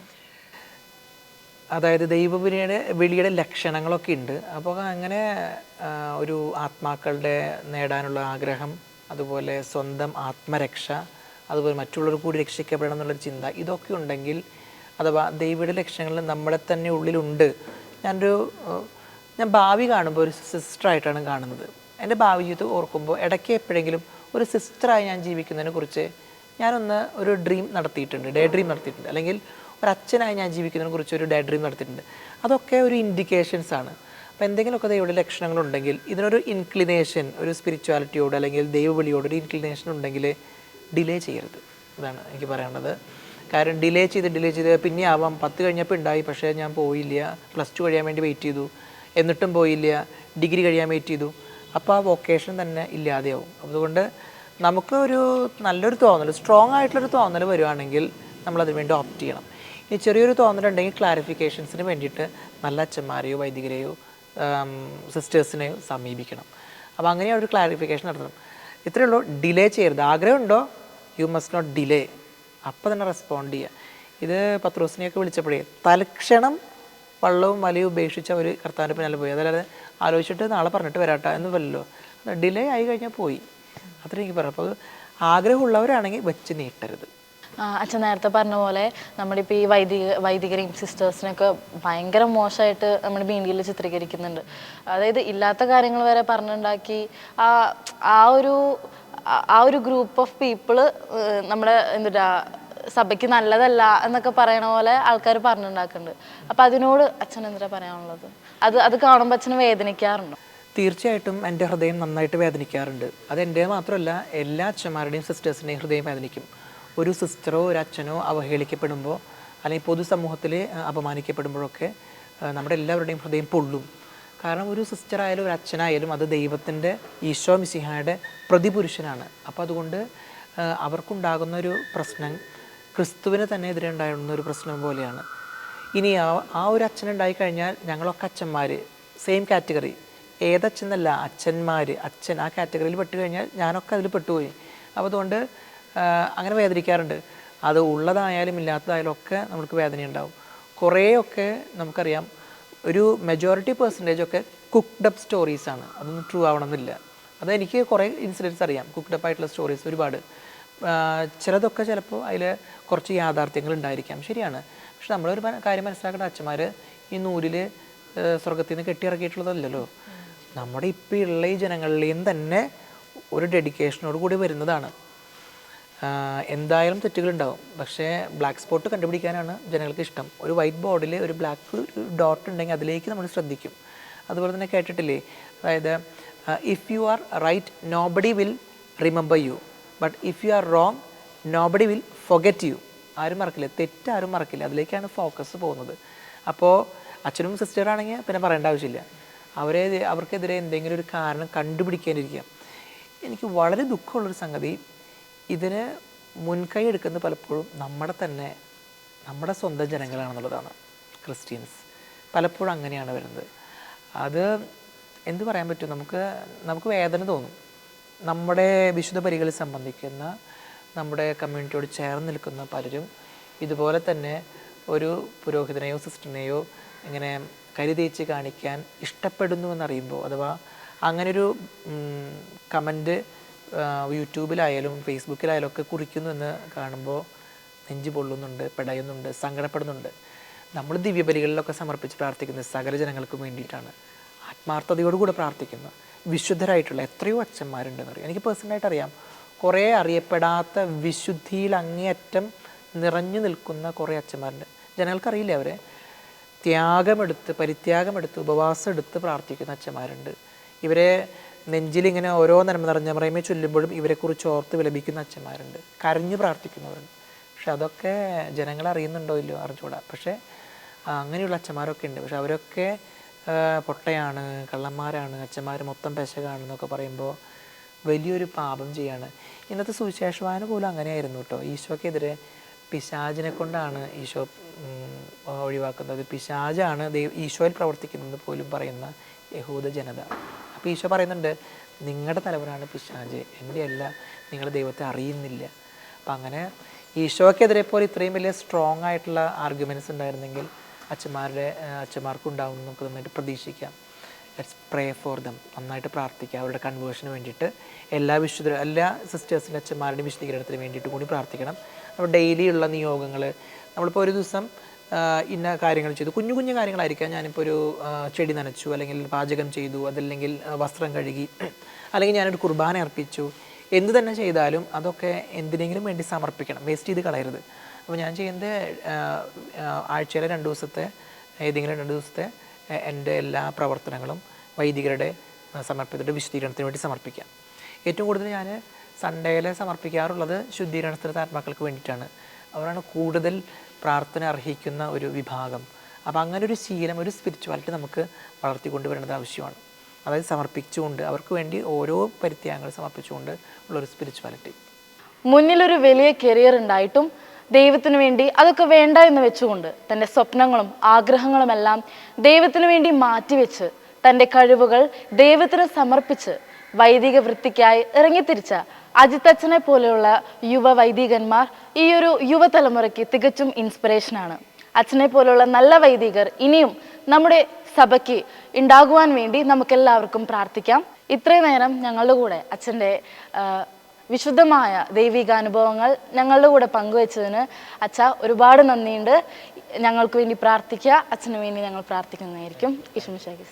അതായത് ദൈവവിളിയുടെ വിളിയുടെ ലക്ഷണങ്ങളൊക്കെ ഉണ്ട്. അപ്പോൾ അങ്ങനെ ഒരു ആത്മാക്കളുടെ നേടാനുള്ള ആഗ്രഹം അതുപോലെ സ്വന്തം ആത്മരക്ഷ അതുപോലെ മറ്റുള്ളവർ കൂടി രക്ഷിക്കപ്പെടണം എന്നുള്ളൊരു ചിന്ത ഇതൊക്കെ ഉണ്ടെങ്കിൽ അഥവാ ദൈവയുടെ ലക്ഷണങ്ങൾ നമ്മളെ തന്നെ ഉള്ളിലുണ്ട്. ഞാനൊരു ഞാൻ ഭാവി കാണുമ്പോൾ ഒരു സിസ്റ്ററായിട്ടാണ് കാണുന്നത്. എന്റെ ഭാവി ജീവിതം ഓർക്കുമ്പോൾ ഇടയ്ക്ക് എപ്പോഴെങ്കിലും ഒരു സിസ്റ്ററായി ഞാൻ ജീവിക്കുന്നതിനെ കുറിച്ച് ഞാനൊന്ന് ഒരു ഡ്രീം നടത്തിയിട്ടുണ്ട് ഡേ ഡ്രീം നടത്തിയിട്ടുണ്ട്. അല്ലെങ്കിൽ ഒരു അച്ഛനായി ഞാൻ ജീവിക്കുന്നതിനെ കുറിച്ച് ഒരു ഡേ ഡ്രീം നടത്തിയിട്ടുണ്ട്. അതൊക്കെ ഒരു ഇൻഡിക്കേഷൻസ് ആണ്. അപ്പോൾ എന്തെങ്കിലുമൊക്കെ ദൈവയുടെ ലക്ഷണങ്ങളുണ്ടെങ്കിൽ ഇതിനൊരു ഇൻക്ലിനേഷൻ ഒരു സ്പിരിച്വാലിറ്റിയോട് അല്ലെങ്കിൽ ദൈവവിളിയോട് ഒരു ഇൻക്ലിനേഷൻ ഉണ്ടെങ്കിൽ ഡിലേ ചെയ്യരുത്. ഇതാണ് എനിക്ക് പറയാനുള്ളത്. കാരണം ഡിലേ ചെയ്ത് ഡിലേ ചെയ്ത് പിന്നെ ആവാം. പത്ത് കഴിഞ്ഞപ്പോൾ ഉണ്ടായി പക്ഷേ ഞാൻ പോയില്ല. പ്ലസ് ടു കഴിയാൻ വേണ്ടി വെയിറ്റ് ചെയ്തു. എന്നിട്ടും പോയില്ല. ഡിഗ്രി കഴിയാൻ വെയിറ്റ് ചെയ്തു. അപ്പോൾ ആ വൊക്കേഷൻ തന്നെ ഇല്ലാതെയാവും. അതുകൊണ്ട് നമുക്ക് ഒരു നല്ലൊരു തോന്നൽ സ്ട്രോങ് ആയിട്ടുള്ളൊരു തോന്നൽ വരുവാണെങ്കിൽ നമ്മൾ അതിന് വേണ്ടി ഓപ്റ്റ് ചെയ്യണം. ഇനി ചെറിയൊരു തോന്നലുണ്ടെങ്കിൽ ക്ലാരിഫിക്കേഷൻസിന് വേണ്ടിയിട്ട് നല്ല അച്ഛന്മാരെയോ വൈദികരെയോ സിസ്റ്റേഴ്സിനെയോ സമീപിക്കണം. അപ്പോൾ അങ്ങനെ ഒരു ക്ലാരിഫിക്കേഷൻ നടത്തണം. ഇത്രയേ ഉള്ളൂ. ഡിലേ ചെയ്യരുത്. ആഗ്രഹമുണ്ടോ? യു മസ്റ്റ് നോട്ട് ഡിലേ അപ്പോൾ തന്നെ റെസ്പോണ്ട് ചെയ്യുക ഇത് പത്രോസിനെയൊക്കെ വിളിച്ചപ്പോഴേ തൽക്ഷണം വള്ളവും വലയും ഉപേക്ഷിച്ച ഒരു കർത്താവിന്റെ പിന്നാലെ പോയി. അതല്ലാതെ ആലോചിച്ചിട്ട് നാളെ പറഞ്ഞിട്ട് വരാട്ടോ എന്ന് വല്ലല്ലോ ഡിലേ ആയി കഴിഞ്ഞാൽ പോയി. അത്രയും എനിക്ക് പറയാം അപ്പോൾ ആഗ്രഹമുള്ളവരാണെങ്കിൽ വെച്ച് നീട്ടരുത്. അച്ഛൻ നേരത്തെ പറഞ്ഞ പോലെ നമ്മളിപ്പോൾ ഈ വൈദിക വൈദികരെയും സിസ്റ്റേഴ്സിനൊക്കെ ഭയങ്കര മോശമായിട്ട് നമ്മൾ മീഡിയയിൽ ചിത്രീകരിക്കുന്നുണ്ട്. അതായത് ഇല്ലാത്ത കാര്യങ്ങൾ വരെ പറഞ്ഞുണ്ടാക്കി ആ ആ ഒരു ആ- ഒരു ഗ്രൂപ്പ് ഓഫ് പീപ്പിൾ നമ്മുടെ എന്താ സഭയ്ക്ക് നല്ലതല്ല എന്നൊക്കെ പറയണ പോലെ ആൾക്കാർ പറഞ്ഞുണ്ടാക്കുന്നുണ്ട്. അപ്പം അതിനോട് അച്ഛൻ എന്താ പറയാനുള്ളത്? അത് അത് കാണുമ്പോൾ അച്ഛന് വേദനിക്കാറുണ്ടോ? തീർച്ചയായിട്ടും എന്റെ ഹൃദയം നന്നായിട്ട് വേദനിക്കാറുണ്ട്. അത് എന്റെ മാത്രമല്ല എല്ലാ അച്ഛന്മാരുടെയും സിസ്റ്റേഴ്സിന്റെയും ഹൃദയം വേദനിക്കും. ഒരു സിസ്റ്ററോ ഒരു അച്ഛനോ അവഹേളിക്കപ്പെടുമ്പോൾ അല്ലെങ്കിൽ പൊതുസമൂഹത്തിൽ അപമാനിക്കപ്പെടുമ്പോഴൊക്കെ നമ്മുടെ എല്ലാവരുടെയും ഹൃദയം പൊള്ളും. കാരണം ഒരു സിസ്റ്റർ ആയാലും ഒരു അച്ഛനായാലും അത് ദൈവത്തിന്റെ ഈശോ മിസിഹായുടെ പ്രതിപുരുഷനാണ്. അപ്പോൾ അതുകൊണ്ട് അവർക്കുണ്ടാകുന്ന ഒരു പ്രശ്നം ക്രിസ്തുവിന് തന്നെ എതിരെ ഉണ്ടായിരുന്ന ഒരു പ്രശ്നം പോലെയാണ്. ഇനി ആ ആ ഒരു അച്ഛൻ ഉണ്ടായി കഴിഞ്ഞാൽ ഞങ്ങളൊക്കെ അച്ഛന്മാർ സെയിം കാറ്റഗറി ഏതച്ഛനല്ല അച്ഛന്മാർ. അച്ഛൻ ആ കാറ്റഗറിയിൽ പെട്ട് കഴിഞ്ഞാൽ ഞാനൊക്കെ അതിൽ പെട്ടുപോയി. അപ്പോൾ അതുകൊണ്ട് അങ്ങനെ വേദനിക്കാറുണ്ട്. അത് ഉള്ളതായാലും ഇല്ലാത്തതായാലും ഒക്കെ നമുക്ക് വേദനയുണ്ടാവും. കുറേയൊക്കെ നമുക്കറിയാം. ഒരു മെജോറിറ്റി പെർസെന്റേജ് ഒക്കെ കുക്ക്ഡ് അപ്പ് സ്റ്റോറീസാണ് അതൊന്നും ട്രൂ ആവണമെന്നില്ല. അത് എനിക്ക് കുറേ ഇൻസിഡൻസ് അറിയാം. കുക്ക്ഡ് അപ്പ് ആയിട്ടുള്ള സ്റ്റോറീസ് ഒരുപാട്. ചിലതൊക്കെ ചിലപ്പോൾ അതിൽ കുറച്ച് യാഥാർത്ഥ്യങ്ങൾ ഉണ്ടായിരിക്കാം. ശരിയാണ്. പക്ഷെ നമ്മളൊരു കാര്യം മനസ്സിലാക്കേണ്ട അച്ഛന്മാർ ഈ നൂലിൽ സ്വർഗത്തിൽ നിന്ന് കെട്ടിയിറക്കിയിട്ടുള്ളതല്ലല്ലോ. നമ്മുടെ ഇപ്പോൾ ഉള്ള ഈ ജനങ്ങളിലേയും തന്നെ ഒരു ഡെഡിക്കേഷനോട് കൂടി വരുന്നതാണ്. എന്തായാലും തെറ്റുകളുണ്ടാവും. പക്ഷേ ബ്ലാക്ക് സ്പോട്ട് കണ്ടുപിടിക്കാനാണ് ജനങ്ങൾക്ക് ഇഷ്ടം. ഒരു വൈറ്റ് ബോർഡിൽ ഒരു ബ്ലാക്ക് ഡോട്ട് ഉണ്ടെങ്കിൽ അതിലേക്ക് നമ്മൾ ശ്രദ്ധിക്കും. അതുപോലെ തന്നെ കേട്ടിട്ടില്ലേ? അതായത് if you are right nobody will remember you but if you are wrong nobody will forget you ആരും മറക്കില്ല. തെറ്റാരും മറക്കില്ല. അതിലേക്കാണ് ഫോക്കസ് പോകുന്നത്. അപ്പോൾ അച്ഛനും സിസ്റ്ററാണെങ്കിൽ പിന്നെ പറയേണ്ട ആവശ്യമില്ല. അവരെ അവർക്കെതിരെ എന്തെങ്കിലും ഒരു കാരണം കണ്ടുപിടിക്കാനിരിക്കാം. എനിക്ക് വളരെ ദുഃഖമുള്ളൊരു സംഗതി ഇതിന് മുൻകൈ എടുക്കുന്നത് പലപ്പോഴും നമ്മുടെ തന്നെ നമ്മുടെ സ്വന്തം ജനങ്ങളാണെന്നുള്ളതാണ് ക്രിസ്ത്യൻസ്. പലപ്പോഴും അങ്ങനെയാണ് വരുന്നത്. അത് എന്ത് പറയാൻ പറ്റും? നമുക്ക് നമുക്ക് വേദന തോന്നും. നമ്മുടെ വിശുദ്ധ പരികളിൽ സംബന്ധിക്കുന്ന നമ്മുടെ കമ്മ്യൂണിറ്റിയോട് ചേർന്ന് നിൽക്കുന്ന പലരും ഇതുപോലെ തന്നെ ഒരു പുരോഹിതനെയോ സിസ്റ്ററിനെയോ ഇങ്ങനെ കരുതേച്ച് കാണിക്കാൻ ഇഷ്ടപ്പെടുന്നു എന്നറിയുമ്പോൾ അഥവാ അങ്ങനൊരു കമന്റ് യൂട്യൂബിലായാലും ഫേസ്ബുക്കിലായാലും ഒക്കെ കുറിക്കുന്നു എന്ന് കാണുമ്പോൾ നെഞ്ചു പൊള്ളുന്നുണ്ട് പെടയുന്നുണ്ട് സങ്കടപ്പെടുന്നുണ്ട്. നമ്മൾ ദിവ്യബലികളിലൊക്കെ സമർപ്പിച്ച് പ്രാർത്ഥിക്കുന്നത് സകല ജനങ്ങൾക്കും വേണ്ടിയിട്ടാണ് ആത്മാർത്ഥതയോടുകൂടെ പ്രാർത്ഥിക്കുന്നു വിശുദ്ധരായിട്ടുള്ള എത്രയോ അച്ഛന്മാരുണ്ടെന്ന് അറിയാം. എനിക്ക് പേഴ്സണലായിട്ട് അറിയാം. കുറേ അറിയപ്പെടാത്ത വിശുദ്ധിയിൽ അങ്ങേയറ്റം നിറഞ്ഞു നിൽക്കുന്ന കുറേ അച്ഛന്മാരുണ്ട്. ജനങ്ങൾക്കറിയില്ല അവരെ? ത്യാഗമെടുത്ത് പരിത്യാഗമെടുത്ത് ഉപവാസം എടുത്ത് പ്രാർത്ഥിക്കുന്ന അച്ഛന്മാരുണ്ട്. ഇവരെ നെഞ്ചിലിങ്ങനെ ഓരോ നന്മ നിറഞ്ഞ മറയമേ ചൊല്ലുമ്പോഴും ഇവരെക്കുറിച്ച് ഓർത്ത് വിലപിക്കുന്ന അച്ഛന്മാരുണ്ട്. കരഞ്ഞു പ്രാർത്ഥിക്കുന്നവരുണ്ട്. പക്ഷെ അതൊക്കെ ജനങ്ങൾ അറിയുന്നുണ്ടോ ഇല്ലയോ അറിഞ്ഞുകൂടാ. പക്ഷേ അങ്ങനെയുള്ള അച്ഛന്മാരൊക്കെ ഉണ്ട്. പക്ഷെ അവരൊക്കെ പൊട്ടയാണ് കള്ളന്മാരാണ് അച്ഛന്മാർ മൊത്തം പെശകാണെന്നൊക്കെ പറയുമ്പോൾ വലിയൊരു പാപം ചെയ്യാണ്. ഇന്നത്തെ സുവിശേഷവാന പോലും അങ്ങനെയായിരുന്നു കേട്ടോ. ഈശോക്കെതിരെ പിശാചിനെ കൊണ്ടാണ് ഈശോ ഒഴിവാക്കുന്നത്. പിശാചാണ് ദൈവ ഈശോയിൽ പ്രവർത്തിക്കുന്നത് പോലും പറയുന്ന യഹൂദ ജനത. അപ്പോൾ ഈശോ പറയുന്നുണ്ട് നിങ്ങളുടെ തലവനാണ് പിശാജ്. എന്റെ അല്ല നിങ്ങൾ ദൈവത്തെ അറിയുന്നില്ല. അപ്പം അങ്ങനെ ഈശോക്കെതിരെ പോലെ ഇത്രയും വലിയ സ്ട്രോങ് ആയിട്ടുള്ള ആർഗ്യുമെന്റ്സ് ഉണ്ടായിരുന്നെങ്കിൽ അച്ഛന്മാരുടെ അച്ഛന്മാർക്കും ഉണ്ടാവും നമുക്ക് നന്നായിട്ട് പ്രതീക്ഷിക്കാം. ലെറ്റ്സ് പ്രേ ഫോർ ദം നന്നായിട്ട് പ്രാർത്ഥിക്കുക അവരുടെ കൺവേർഷന് വേണ്ടിയിട്ട് എല്ലാ വിശുദ്ധ എല്ലാ സിസ്റ്റേഴ്സിന്റെ അച്ഛന്മാരുടെയും വിശുദ്ധീകരണത്തിന് വേണ്ടിയിട്ട് കൂടി പ്രാർത്ഥിക്കണം. നമ്മൾ ഡെയിലി ഉള്ള നിയോഗങ്ങൾ നമ്മളിപ്പോൾ ഒരു ദിവസം ഇന്ന കാര്യങ്ങൾ ചെയ്തു. കുഞ്ഞു കുഞ്ഞു കാര്യങ്ങളായിരിക്കാം. ഞാനിപ്പോൾ ഒരു ചെടി നനച്ചു അല്ലെങ്കിൽ പാചകം ചെയ്തു അതല്ലെങ്കിൽ വസ്ത്രം കഴുകി അല്ലെങ്കിൽ ഞാനൊരു കുർബാന അർപ്പിച്ചു. എന്ത് തന്നെ ചെയ്താലും അതൊക്കെ എന്തിനെങ്കിലും വേണ്ടി സമർപ്പിക്കണം. വേസ്റ്റ് ചെയ്ത് കളയരുത്. അപ്പോൾ ഞാൻ ചെയ്യുന്നത് ആഴ്ചയിലെ രണ്ട് ദിവസത്തെ ഏതെങ്കിലും രണ്ട് ദിവസത്തെ എന്റെ എല്ലാ പ്രവർത്തനങ്ങളും വൈദികരുടെ സമർപ്പിച്ചിട്ട് വിശദീകരണത്തിന് വേണ്ടി സമർപ്പിക്കാം. ഏറ്റവും കൂടുതൽ ഞാൻ സൺഡേയിലെ സമർപ്പിക്കാറുള്ളത് ശുദ്ധീകരണത്തിന് ആത്മാക്കൾക്ക് വേണ്ടിയിട്ടാണ്. അവരാണ് കൂടുതൽ പ്രാർത്ഥന അർഹിക്കുന്ന ഒരു വിഭാഗം. അപ്പോൾ അങ്ങനെ ഒരു ശീലം ഒരു സ്പിരിച്വാലിറ്റി നമുക്ക് വളർത്തിക്കൊണ്ടുവരേണ്ടത് ആവശ്യമാണ്. അതായത് സമർപ്പിച്ചുകൊണ്ട് അവർക്ക് വേണ്ടി ഓരോ പരിത്യാഗങ്ങൾ സമർപ്പിച്ചുകൊണ്ട് ഉള്ളൊരു സ്പിരിച്വാലിറ്റി മുന്നിലൊരു വലിയ കരിയർ ഉണ്ടായിട്ടും ദൈവത്തിന് വേണ്ടി അതൊക്കെ വേണ്ട എന്ന് വെച്ചുകൊണ്ട് തന്റെ സ്വപ്നങ്ങളും ആഗ്രഹങ്ങളുമെല്ലാം ദൈവത്തിന് വേണ്ടി മാറ്റിവെച്ച് തന്റെ കഴിവുകൾ ദൈവത്തിന് സമർപ്പിച്ച് വൈദിക വൃത്തിക്കായി ഇറങ്ങിത്തിരിച്ച അജിത് അച്ഛനെ പോലെയുള്ള യുവ വൈദികന്മാർ ഈ ഒരു യുവതലമുറയ്ക്ക് തികച്ചും ഇൻസ്പിറേഷൻ ആണ്. അച്ഛനെ പോലെയുള്ള നല്ല വൈദികർ ഇനിയും നമ്മുടെ സഭയ്ക്ക് ഉണ്ടാകുവാൻ വേണ്ടി നമുക്കെല്ലാവർക്കും പ്രാർത്ഥിക്കാം. ഇത്രയും നേരം ഞങ്ങളുടെ കൂടെ അച്ഛന്റെ വിശുദ്ധമായ ദൈവിക അനുഭവങ്ങൾ ഞങ്ങളുടെ കൂടെ പങ്കുവച്ചതിന് അച്ഛ ഒരുപാട് നന്ദിയുണ്ട്. ഞങ്ങൾക്ക് വേണ്ടി പ്രാർത്ഥിക്കുക. അച്ഛന് വേണ്ടി ഞങ്ങൾ പ്രാർത്ഥിക്കുന്നതായിരിക്കും. ഈശ്വമിശാഖി